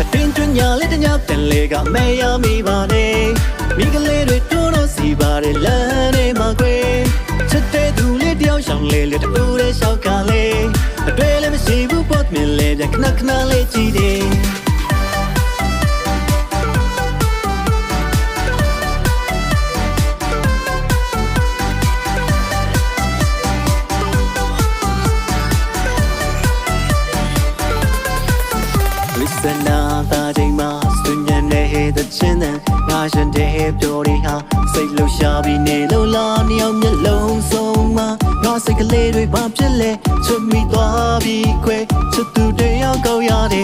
အတွင်းတွင်ညာလေးတညာတန်လေကမဲရမိပါနဲ့မိကလေးတွေတိုးတော့စီပါတယ်လမ်းထဲမှာခွေချစ်တဲ့သူလေးတယောက်ရှောင်းလေးလေးတူလေးရှောက်ကလေးအတွေ့လည်းမရှိဘူးပေါ့မြင်လေပြန်ခဏခဏလေးကြည့်တယ် Listen နာတာချိန်မှာစွညံတဲ့ဟဲ့တဲ့ချင်းတဲ့ငါရှင်တဲ့ဟဲ့ပြောရဟာစိတ်လှူရှာပြီးနေလို့လားနှစ်ယောက်မျက်လုံးစုံမှာငါစိတ်ကလေးတွေဘာဖြစ်လဲချွတ်မိသွားပြီးခွဲချွတ်သူတယောက်ကောက်ရတယ် Listen နာ